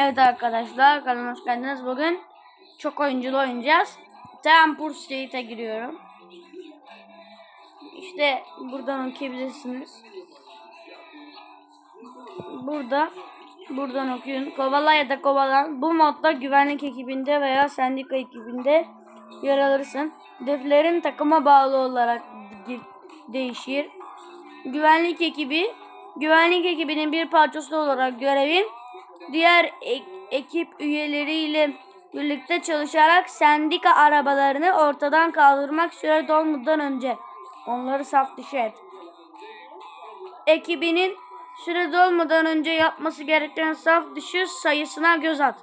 Evet arkadaşlar kanalıma hoş geldiniz. Bugün çok oyunculu oynayacağız. Tempur State'e giriyorum. İşte buradan okuyabilirsiniz. Burada buradan okuyun. Kovala ya da kovalan. Bu modda güvenlik ekibinde veya sendika ekibinde yer alırsın. Hedeflerin takıma bağlı olarak değişir. Güvenlik ekibi güvenlik ekibinin bir parçası olarak görevin diğer ek- ekip üyeleriyle birlikte çalışarak sendika arabalarını ortadan kaldırmak süre dolmadan önce onları saf dışı et. Ekibinin süre dolmadan önce yapması gereken saf dışı sayısına göz at.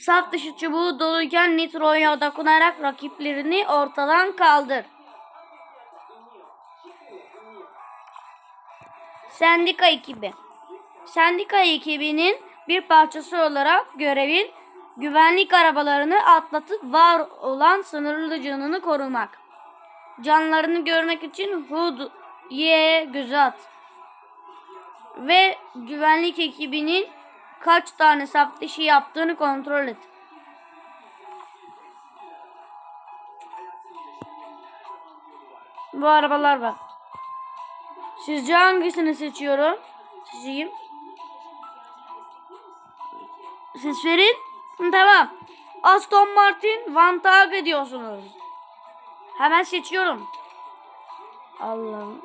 Saf dışı çubuğu doluyken nitroya dokunarak rakiplerini ortadan kaldır. Sendika ekibi. Sendika ekibinin bir parçası olarak görevin güvenlik arabalarını atlatıp var olan sınırlı canını korumak. Canlarını görmek için HUD Y'ye göz at. Ve güvenlik ekibinin kaç tane saf dışı yaptığını kontrol et. Bu arabalar var. Sizce hangisini seçiyorum? Seçeyim. Ses verin. Tamam. Aston Martin Vantage ediyorsunuz. Hemen seçiyorum. Allah'ım.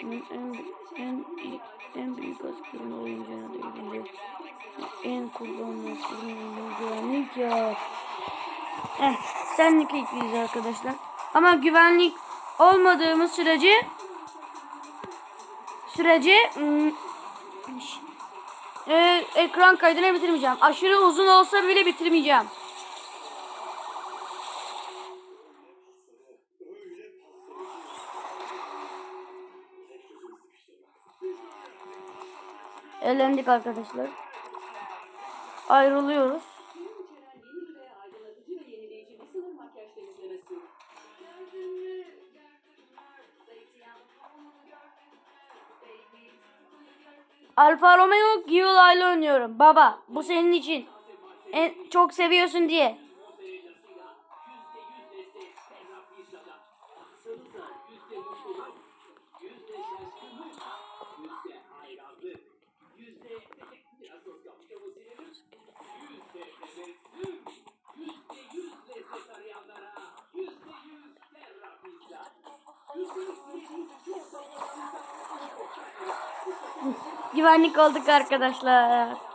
En, en, en büyük askırın oyuncağına değince en kullanılan askırın güvenlik ya. Eh, senlik ekliyiz arkadaşlar. Ama güvenlik olmadığımız sürece sürece hmm, e, ekran kaydını bitirmeyeceğim. Aşırı uzun olsa bile bitirmeyeceğim. Eğlendik arkadaşlar. Ayrılıyoruz. Alfa Romeo Giulia ile oynuyorum. Baba bu senin için. En, çok seviyorsun diye. Güvenlik olduk arkadaşlar.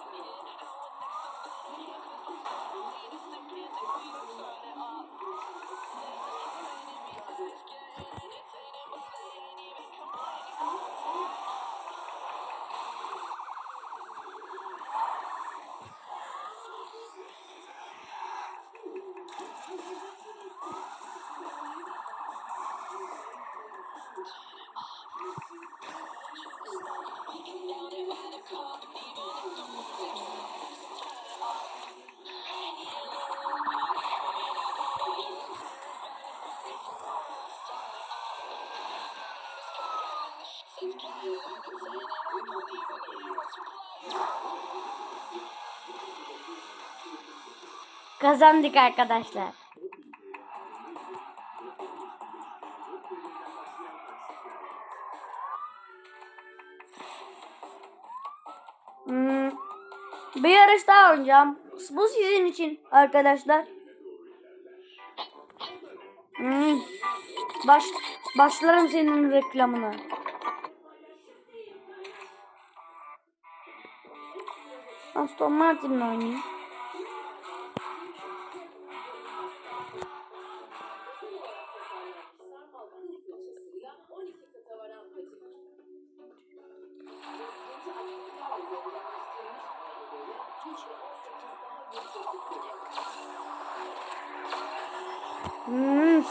Kazandık arkadaşlar. Hmm. Bir yarış daha oynayacağım. Bu sizin için arkadaşlar. Hmm. Baş, başlarım senin reklamına. Aston Martin'le oynayayım. Hmm.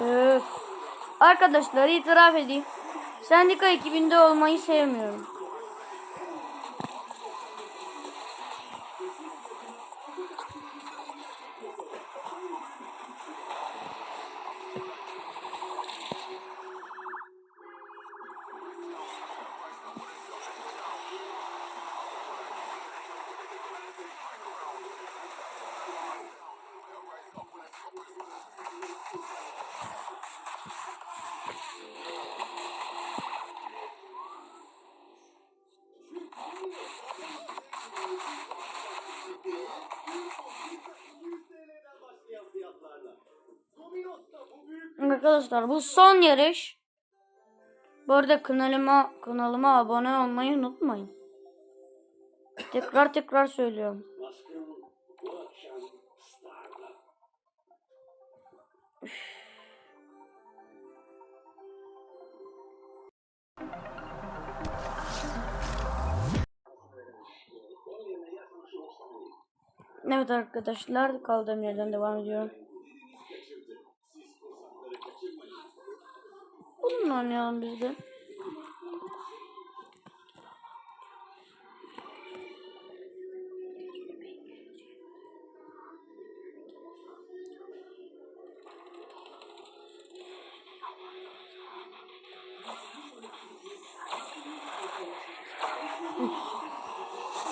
Öf. Arkadaşlar itiraf edeyim. Sendika ekibinde olmayı sevmiyorum. Arkadaşlar bu son yarış. Bu arada kanalıma kanalıma abone olmayı unutmayın. Tekrar tekrar söylüyorum. Evet arkadaşlar kaldığım yerden devam ediyorum. Bununla oynayalım biz de.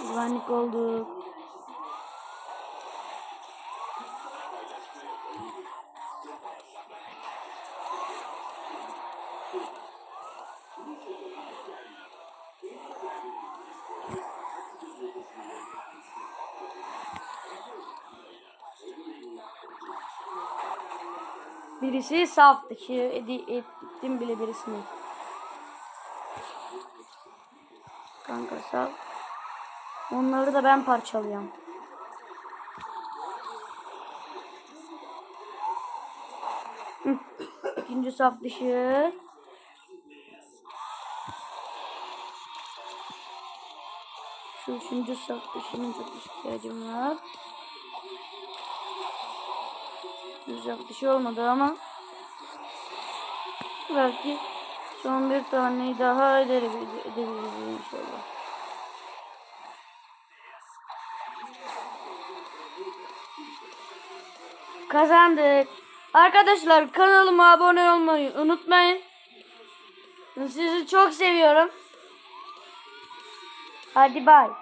Güvenlik oldu. Birisi saf dışı ettim bile birisini. Kanka saf. Onları da ben parçalıyorum. İkinci saf dışı. Üçüncü saf dışının çok ihtiyacım var. Güzel bir şey olmadı ama belki son bir taneyi daha edebiliriz inşallah. Kazandık. Arkadaşlar kanalıma abone olmayı unutmayın. Sizi çok seviyorum. Hadi bay.